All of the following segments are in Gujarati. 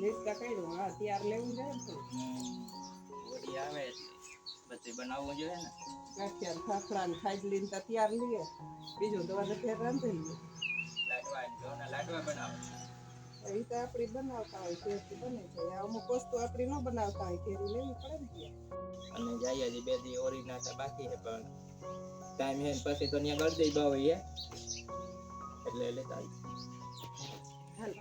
લિસ્ટ કર્યું. હા ત્યાર લેવું ને તો. આવે બધું બનાવવું જોઈએ ને. અત્યારે ફાફડા ને ખાજલી ને તો તૈયાર લઈએ. બીજું તો ફેર રાંધી લઈએ લાડવા જોના લાડવા બનાવો એ તો આપણી બનાવતા હોય કેરી બને છે. અમુક વસ્તુ આપણી ન બનાવતા હોય કેરી લેવી પડે ને અને જઈએ હજી બે દી ઓરી નાખતા બાકી છે પણ ટાઈમ હે પછી તો ત્યાં બહુ હોય હે. એટલે લેતા આવી હાલ.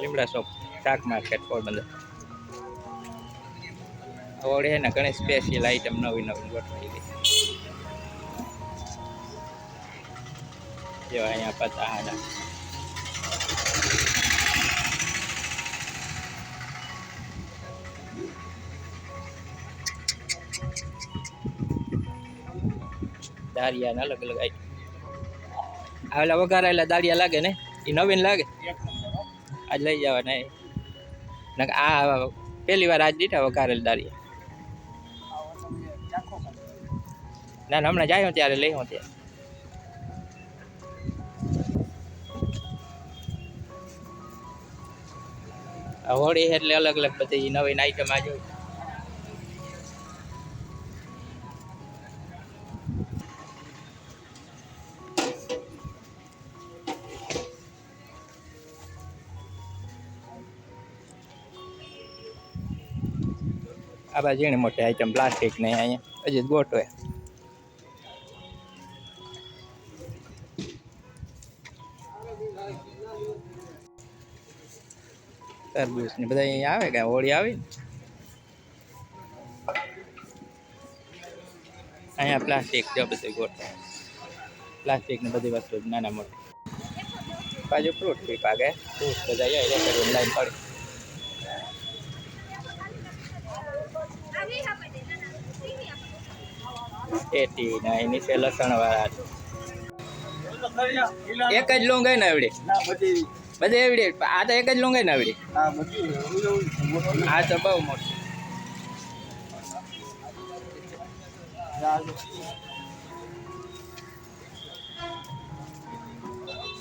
લીમડા શોપ શાક માર્કેટ, પોરબંદર. હે ને ઘણી સ્પેશિયલ આઈટમ નવી નવી ગોઠવાઈ ગઈ જેવા અહીંયા પતા હાડા દારિયા અલગ અલગ આઈટમ આવેલા વઘારેલા દાળિયા લાગે ને? એ નવીન લાગે? આજ લઈ જવા ને આ પહેલી વાર આજ દીધા વઘારેલ દાળિયા. ના ના, હમણાં જાય ત્યારે લઈ હું ત્યારે. હોળી એટલે અલગ અલગ બધી નવીન આઈટમ આ આ બાજુ ઝીણી મોટી આઈટમ પ્લાસ્ટિક ને અહીંયા. હજી ગોઠવે. તરબૂચ ને બધા અહીંયા આવે કે હોળી આવી? ને અહીંયા પ્લાસ્ટિક જો બધું ગોઠવે. પ્લાસ્ટિકની બધી વસ્તુ નાના મોટી. બાજુ ફ્રૂટ બી પાકે. ફ્રૂટ બધા જાય લાઈન પડી એટી ને અહીં નીચે લસણ વાળા એક જ લોંગ ને આવડે? બધે. એવડે આ તો એક જ લોંગ ને આવડે? આ તો બહુ મોટું.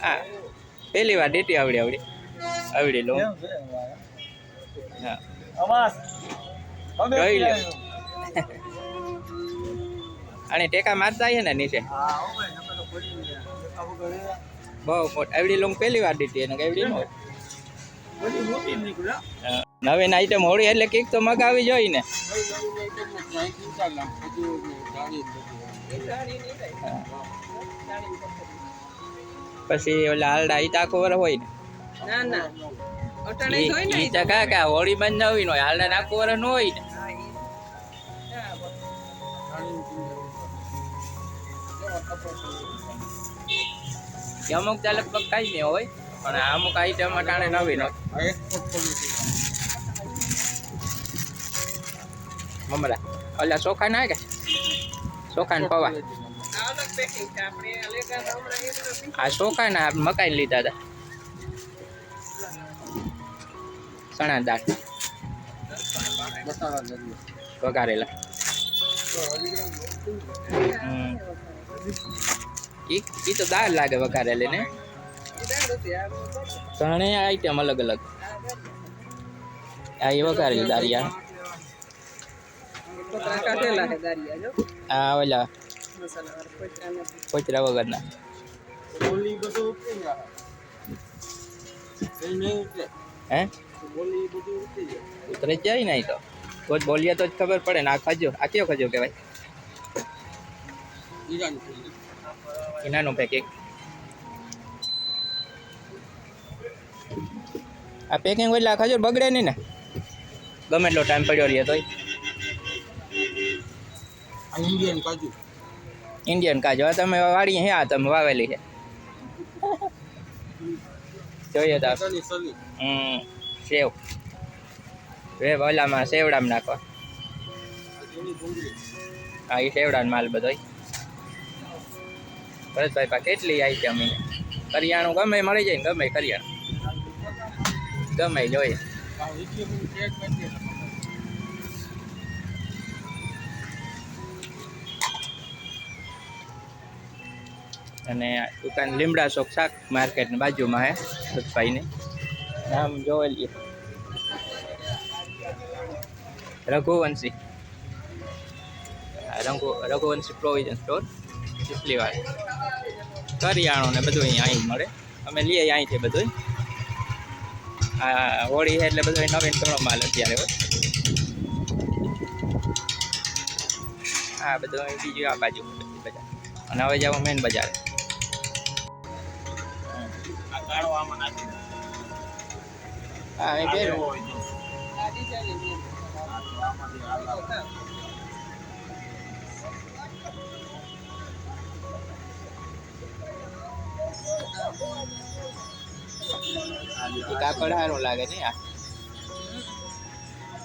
હા પહેલી વાર ડેટી આવડી આવડી? આવડી લો હા. જોઈ લે અને ટેકા મારતા છે ને નીચે. બહુ મોટ એવડી લોંગ પહેલી વાર દીધી એને એવડી નો નવીન આઈટમ હોળી એટલે કેક તો મગાવી જોઈએ ને. પછી ઓલા હાલડા ઈ વર હોય ને. ના ના. અટાણે ઈ- જોઈ ને ઈ તો કા કા હોળી બંધ નવીન હોય હાલડા ને આખું વર ન હોય ને હા, ઈ. બરાબર. એ અમુક ચાલે લગભગ કઈ નહીં હોય પણ આ અમુક આઈટમ અટાણે નવીન હોય મમરા ઓલા ચોખા ના કે ચોખા ને પવા આ અલગ પેકિંગ છે આપણે અલેગા હમણાં એ બધું આ ચોખા ના મકાઈ લીધા હતા ચણા દાળ. વઘારેલા. ઈ તો દાળ લાગે વઘારેલી ને? ત્રણેય આઈટમ અલગ અલગ. આ એ વઘારેલી જો આ ઓલા કોચરા વગરના. હે? ઉતરે જ જાય ને ઈ તો. કોઈ બોલીએ તો જ ખબર પડે ને આ ખજો. આ કયો ખજો કહેવાય? એનાનું પેકિંગ આ પેકિંગ એટલે આ ખજૂર બગડે નહીં ને. ગમે એટલો ટાઈમ પડ્યો રહીએ તોય. ઇન્ડિયન કાજુ. ઇન્ડિયન કાજુ. આ તમે વાળી હે આ તમે વાવેલી છે જોઈએ તો હમ સેવ. વે ઓલામાં સેવડામાં નાખવા હા એ સેવડાનો માલ બધો ભરતભાઈ પા કેટલી આવી છે અમે કરિયાણું ગમે મળી જાય ને ગમે કરિયાણું. ગમે જોઈએ. અને દુકાન લીમડા ચોક શાક માર્કેટની બાજુમાં હે સતભાઈને નામ જોવેલી રઘુવંશી. આ રઘુ રઘુવંશી પ્રોવિઝન સ્ટોર ચીસલીવાડ કરિયાણું ને બધું અહીંયા અહીં મળે. અમે લઈએ અહીંથી બધું આ હોળી એટલે બધું નવીન ઘણો માલ અત્યારે હોય. આ બધું બીજું આ બાજુ બજાર. અને હવે જાવ મેન બજાર. આ લાવો. આ લ્યો, એ આ કાપડ સારું લાગે ને આ.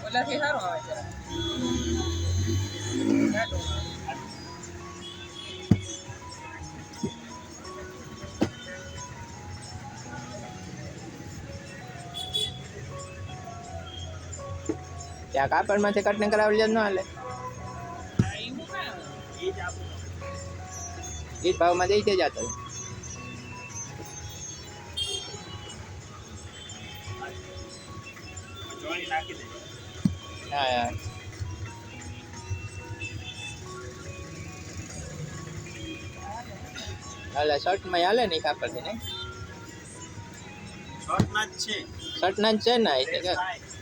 ઓલાથી સારો આવે જરા ત્યાં કાપડમાંથી કટિંગ કરાવી લે ન હાલે. એ ભાવમાં દઈ તે જતો દે હા હાલે શર્ટમાં હાલે ને કાપડથી ને શર્ટના જ છે. શર્ટના જ છે ને એ તો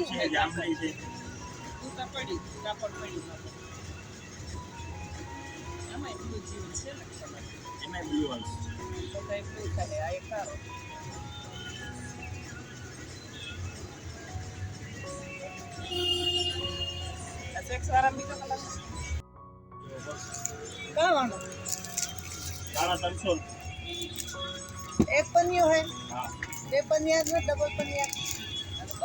સૂતા છે જાંબલી છે સૂતા પડી કાપડ પડ્યું આમાં બ્લુ જેવું છે ને એમાં બ્લુ આવશે તો કઈ બ્લુ થાય આ એક સારો પન્યો હે. બે પનિયા ડબલ પન્યા.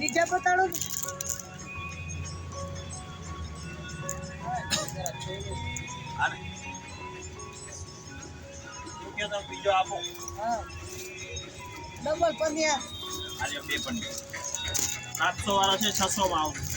બીજા બતાડો બીજો આપો. હા. ડબલ પંદર બે પણ સાતસો વાળો છે છસો માં આવું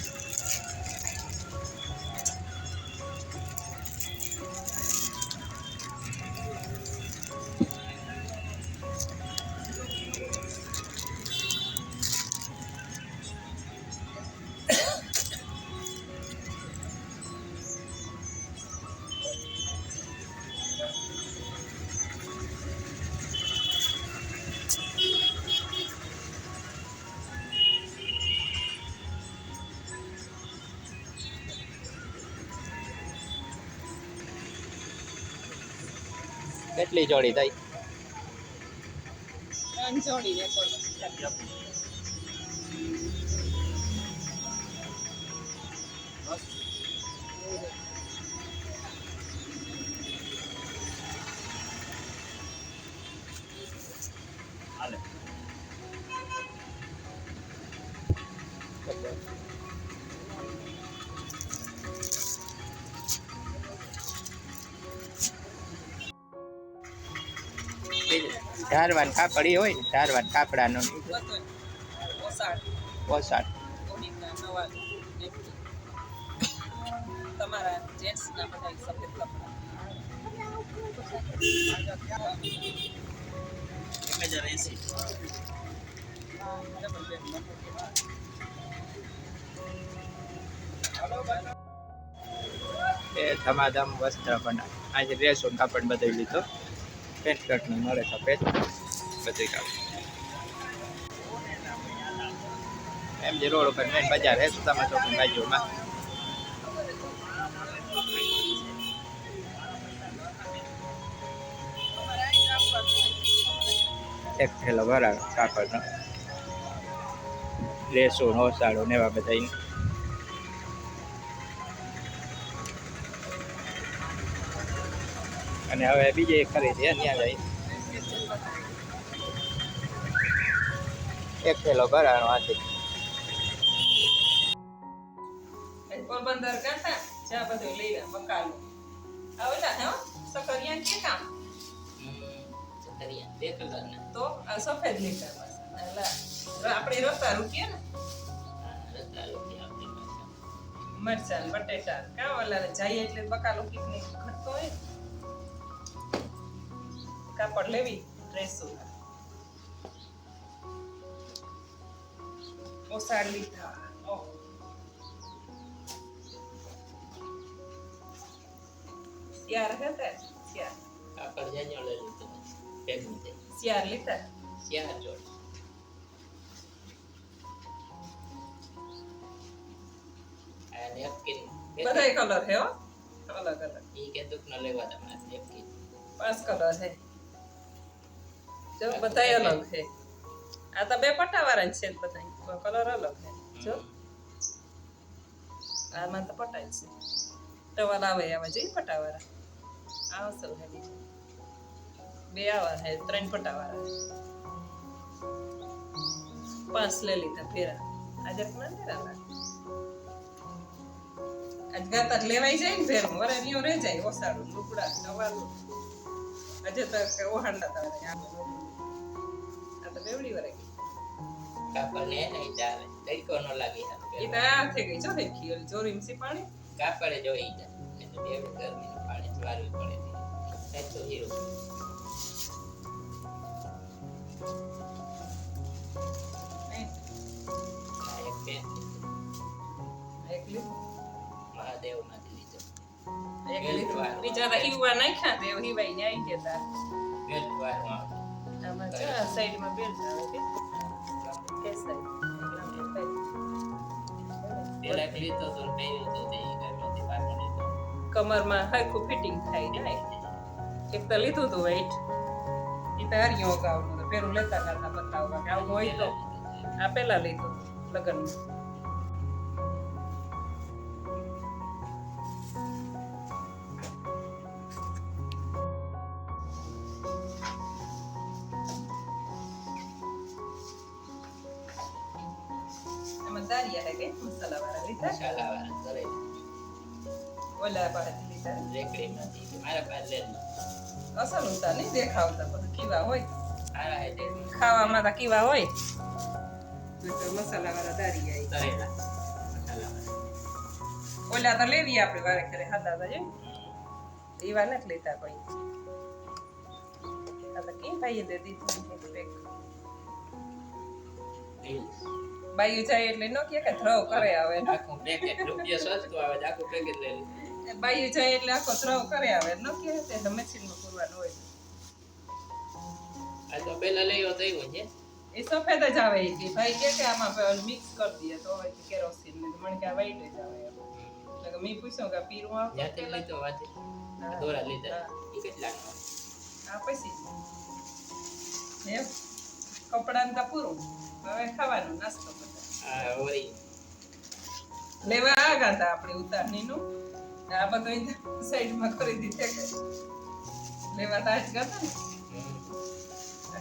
કેટલી જોડી થાય ત્રણ જોડી ને ધારવાન વાર કાપડી હોય ને કાપડાનો પોશાક ઓડીના નવા નેપકી. તમારા જેન્ટ્સના બધા સફેદ કપડાં. એ ધમાધમ વસ્ત્ર પણ આજે ડ્રેસો કાપડ બદલી લીધો પેન્ટ શર્ટનું મળે સફેદ બધી કામ એમ જે રોડ ઉપર મેન બજાર હે સુતામાં ચોકની બાજુમાં. એક થેલો ભરાવે કાપડનો. રેસો નો સાડો ને એવા બધા અને હવે બીજે એક ખરીદી ત્યાં જઈ એક થેલો ભરાણો આથી પોરબંદર ગાતા જ્યાં બધું લઈ રહ્યા બકાલું આ ઓલા હે? સકરિયા કે કામ તો આ સફેદ બસ અલા, આપણે રસ્તા રૂકીએ ને મરચાં બટેટા કા ઓલા જાય એટલે બકાલો કીક ને ઘટતો હોય ને. કાપડ લેવી ડ્રેસો ઓસાડ લીધા. ઓહ. શિયાર હતા શિયાર શિયાર લીધા? બધાય કલર હે હો. અલગ અલગ. પાંચ કલર હે. જો, બધાય અલગ છે. આ તો બે પટ્ટાવાળા છે બધા કલર અલગ છે. જો. આમાં તો પટાય છે. ટવાલ આવે આવા જઈ પટ્ટાવાળા. આ હે બે આવા હે ત્રણ પટ્ટાવાળા. પાંચ લઈ લીધા ફેરા. આજે પણ ફેરા આજ ગાતા લેવાઈ જાય ને ફેર વરે નિયો રહી જાય ઓસાડું લુકડા નવાલું આજે તો ઓહાંડા તારે. આ આ તો બેવડી વરે ગઈ એ તો આ થઈ ગઈ જો હે ખીલ જોરી મસી પાણી કાપડે જોઈ જાય. એટલે બે ગરમીનું પાણી પડે. સાચો હીરો. નહીં, મહાદેવમાંથી લીધો. બિચારા ઈવા નાખ્યા દેવ ઈવાઈ ને કેતા આમાં જો આ સાઈડમાં બેલ્ટ આવે કે કે તો તો તે કમરમાં હરખું ફિટિંગ થાય જાય. એક તો લીધું હતું વેઇટ એ તો હરિયો આવતું હતું. પેલું લેતા કરતા બતાવવા કે આવું હોય તો. આ પેલા લીધું લગ્નમાં. મસાલા વાળા લીધા મસાલા વાળા કરે ઓલા પાસેથી લીધા રેકડી માંથી મારા પાસે લે અસલ હતા નહીં દેખાવતા બધું કીવા હોય સારા હે તે ખાવામાં તો કીવા હોય તો મસાલા વાળા દારિયા કરેલા મસાલા વાળા ઓલા તો લેવી આપણે વારે ઘરે ખાતા હતા જો એવા નથી લેતા કોઈ આ તો કેમ ભાઈએ દે દીધું છે પેક બાયું જાય એટલે ન કે કે ધ્રવ કરે આવે. ને આખું પેકેટ રૂપિયા સસ્તું આવે આખું પેકેટ લઈ લીધું બાયું જાય એટલે આખો ધ્રવ કરે આવે. ન કે તે મશીનમાં પૂરવાનું હોય. આ તો પેલા લઈ તો એવું છે. એ સફેદ જ આવે કે ભાઈ કે કે આમાં મિક્સ કરી દઈએ તો હવે કેરોસીન ને મને કે white જ આવે એટલે કે મેં પૂછ્યું કે પીરું જ્યાંથી પેલા? લીધો હા. દોરા લીધા. એ કેટલા આ પછી. એમ. કપડાં તો પૂરું. હવે ખાવાનું નાસ્તો હા ઓરી લેવા આ ગાતા આપણે ઉતારણીનું આ બધું સાઈડમાં કરી છે. લેવા તો આજ ને.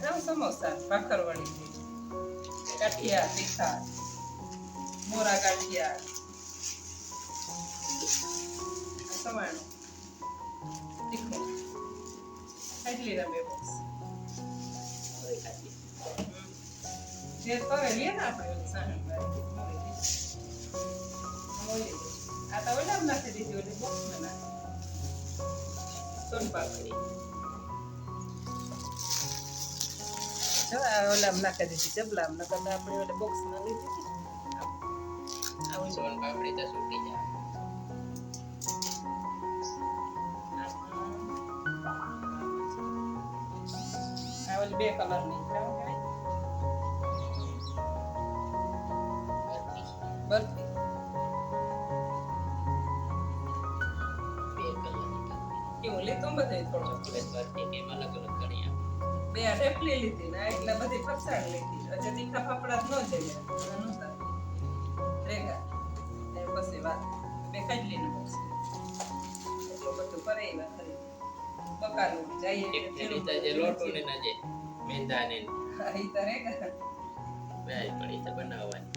રામ સમોસા ભાખરવાળી કાઠિયા તીખા મોરા ગાંઠિયા. આ સવાણું તીખું. બોક્સ ઓલામ નાખી દીધી જબલામ નકર આપણે ઓલે બોક્સમાં લીધી હતી આવું સોન પાપડી તો છૂટી જાય આ ઓલી બે કલરની બરફી એમાં અલગ અલગ થોડું બે ઢેફલી લીધી ને એટલે બધી ફરસાણ લીધી હજુ તીખા ફાફડા ન રેગા. ને પછી વાત. બે ખાટલીને મૂકશે એટલું બધું કરે એવા ખરી બકાલું જઈએ. હા ઈ તો રેગા. બનાવવાની.